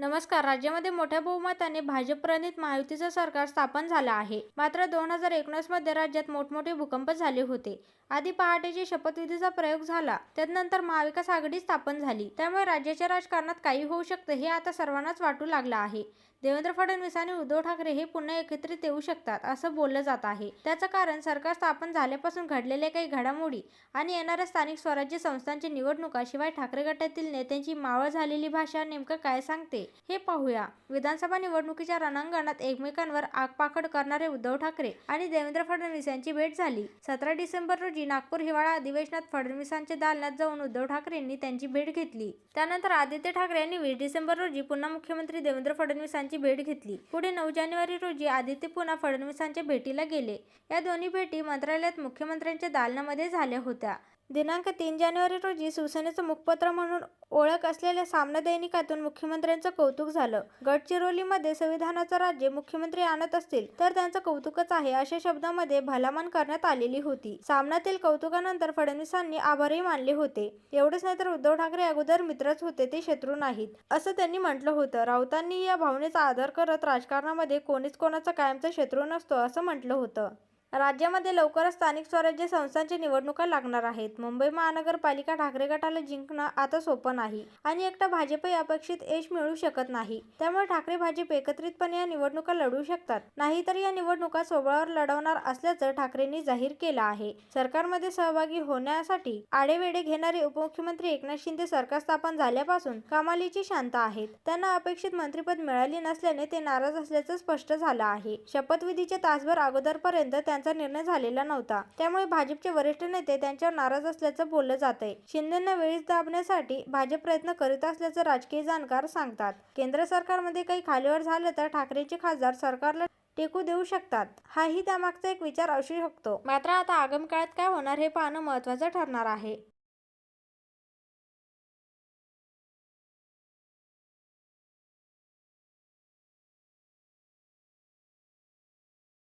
नमस्कार. राज्यामध्ये मोठ्या बहुमताने भाजप प्रणित महायुतीचं सरकार स्थापन झालं आहे. मात्र दोन हजार एकोणीसमध्ये राज्यात मोठमोठे भूकंप झाले होते. आधी पहाटेची शपथविधीचा प्रयोग झाला. त्यानंतर महाविकास आघाडी स्थापन झाली. त्यामुळे राज्याच्या राजकारणात काही होऊ शकतं हे आता सर्वांनाच वाटू लागलं आहे. देवेंद्र फडणवीस आणि उद्धव ठाकरे हे पुन्हा एकत्रित येऊ शकतात असं बोललं जात आहे. त्याचं कारण सरकार स्थापन झाल्यापासून घडलेल्या काही घडामोडी आणि येणाऱ्या स्थानिक स्वराज्य संस्थांच्या निवडणुका शिवाय ठाकरे गटातील नेत्यांची मावळ झालेली भाषा नेमकं काय सांगते? हे पाहूया. विधानसभा निवडणुकीच्या रणांगणात एकमेकांवर आगपाखड करणारे उद्धव ठाकरे आणि देवेंद्र फडणवीस यांची भेट झाली. सतरा डिसेंबर रोजी नागपूर हिवाळा अधिवेशनात फडणवीसांच्या दालनात जाऊन उद्धव ठाकरेंनी त्यांची भेट घेतली. त्यानंतर आदित्य ठाकरे यांनी वीस डिसेंबर रोजी पुन्हा मुख्यमंत्री देवेंद्र फडणवीसांची भेट घेतली. पुढे नऊ जानेवारी रोजी आदित्य पुन्हा फडणवीसांच्या भेटीला गेले. या दोन्ही भेटी मंत्रालयात मुख्यमंत्र्यांच्या दालनामध्ये झाल्या होत्या. दिनांक तीन जानेवारी रोजी शिवसेनेचं मुखपत्र म्हणून ओळख असलेल्या सामना दैनिकातून मुख्यमंत्र्यांचं कौतुक झालं. गडचिरोलीमध्ये संविधानाचं राज्य मुख्यमंत्री आणत असतील तर त्यांचं कौतुकच आहे अशा शब्दामध्ये भलामान करण्यात आलेली होती. सामनातील कौतुकानंतर फडणवीसांनी आभारही मानले होते. एवढंच नाही तर उद्धव ठाकरे अगोदर मित्रच होते ते शत्रू नाहीत असं त्यांनी म्हटलं होतं. राऊतांनी या भावनेचा आदर करत राजकारणामध्ये कोणीच कोणाचा कायमचा शत्रू नसतो असं म्हटलं होतं. राज्यामध्ये लवकरच स्थानिक स्वराज्य संस्थांच्या निवडणुका लागणार आहेत. मुंबई महानगरपालिका ठाकरे गटाला जिंकणं आता सोपं नाही आणि एकटा भाजपही अपेक्षित यश मिळू शकत नाही. त्यामुळे ठाकरे भाजप एकत्रितपणे या निवडणुका लढवू शकतात. नाहीतर या निवडणुका सोबळावर लढवणार असल्याचं ठाकरेंनी जाहीर केलं आहे. सरकारमध्ये सहभागी होण्यासाठी आडेवेडे घेणारे उपमुख्यमंत्री एकनाथ शिंदे सरकार स्थापन झाल्यापासून कमालीची शांत आहेत. त्यांना अपेक्षित मंत्रिपद मिळाली नसल्याने ते नाराज असल्याचं स्पष्ट झालं आहे. शपथविधीच्या तासभर अगोदरपर्यंत त्यांचा निर्णय झालेला नव्हता. त्यामुळे भाजपचे वरिष्ठ नेते त्यांच्यावर नाराज असल्याचं बोललं जातंय. शिंदेंना वेळीच दाबण्यासाठी भाजप प्रयत्न करीत असल्याचं राजकीय जाणकार सांगतात. केंद्र सरकारमध्ये काही खालीवर झालं तर ठाकरेंचे खासदार सरकारला टेकू देऊ शकतात. हाही त्यामागचा एक विचार असू शकतो. मात्र आता आगामी काळात काय होणार हे पाहणं महत्त्वाचं ठरणार आहे.